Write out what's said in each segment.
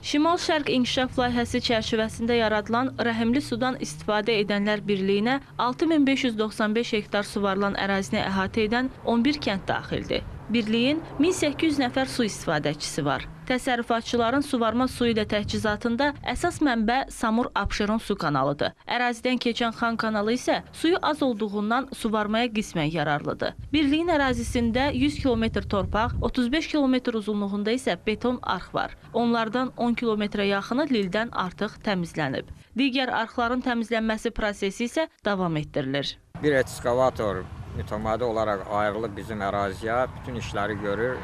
Şimal-Şərq İnkişaf Layihəsi çərçivəsində yaradılan Rəhimli Sudan İstifadə Edənlər Birliyinə 6595 hektar suvarılan ərazini əhatə edən 11 kənd daxildir. Birliyin 1800 nəfər su istifadəçisi var. Təsərrüfatçıların suvarma suyu ilə təchizatında əsas mənbə Samur Abşeron su kanalıdır. Ərazidən keçən Xan kanalı isə suyu az olduğundan suvarmaya qismən yararlıdır. Birliyin ərazisində 100 kilometr torpaq, 35 kilometr uzunluğunda isə beton arx var. Onlardan 10 kilometrə yaxını lildən artıq təmizlənib. Digər arxların təmizlənməsi prosesi isə davam etdirilir. Bir ekskavator mütəmadi olaraq ayrılıb bizim əraziyə bütün işləri görür.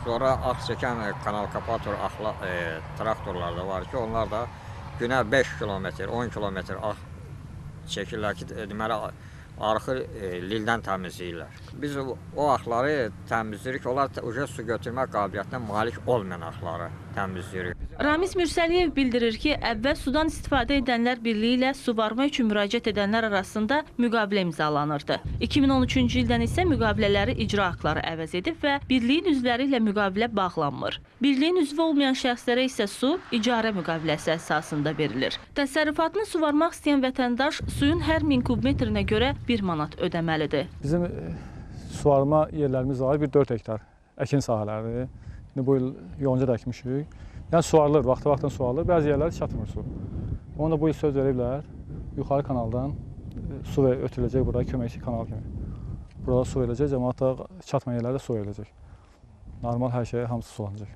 Sonra ax çəkən e, kanal kapator axla, e, traktorlar da var ki, onlar da günə 5 kilometr, 10 kilometr ax çəkirlər ki, e, deməli arxı e, lildən təmizləyirlər. Biz o, o axları təmizləyirik. Onlar uca su götürmə qabiliyyətinə malik olmayan axları təmizləyirik. Ramiz Mürsəliyev bildirir ki, əvvəl sudan istifadə edənlər birliyi ilə suvarma üçün müraciət edənlər arasında müqavilə imzalanırdı. 2013-cü ildən isə müqavilələri icra aktları əvəz edib və birliyin üzvləri ilə müqavilə bağlanmır. Birliyin üzvü olmayan şəxslərə isə su icarə müqaviləsi əsasında verilir. Təsərrüfatını suvarmaq istəyən vətəndaş suyun hər 1000 kubmetrinə görə 1 manat ödəməlidir. Bizim e, suvarma yerlərimiz var, bir 4 hektar əkin sahələri. İndi bu il yonca da əkmişik. Yəni suvarılır, vaxtı-vaxtında suvarılır. Bəzi yerlər çatmır su. Onu da bu il söz veriblər. Yuxarı kanaldan e, su ötürüləcək bura köməkçi kanal kimi. Burada su veriləcək, cəmaata çatmayan yerlərdə su veriləcək. Normal hər şey hamısı sulanacaq.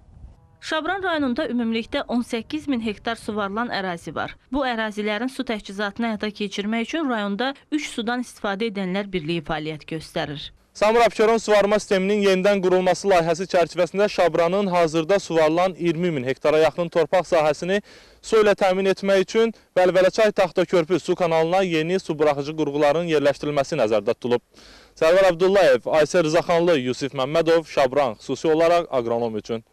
Şabran rayonunda ümumilikdə 18 min hektar suvarılan ərazi var. Bu ərazilərin su təchizatını həyata keçirmək üçün rayonda 3 sudan istifadə edənlər birliyi fəaliyyət göstərir. Samur Abşeron suvarma sisteminin yenidən qurulması layihəsi çərçivəsində Şabranın hazırda suvarılan 20 min hektara yaxın torpaq sahəsini su ilə təmin etmək üçün Bəlvələçay Taxta Körpü su kanalına yeni su buraxıcı qurğuların yerləşdirilməsi nəzərdə tutulub. Sərvar Abdullayev, Aysə Rızaxanlı, Yusif Məmmədov, Şabran xüsusi olaraq aqronom üçün.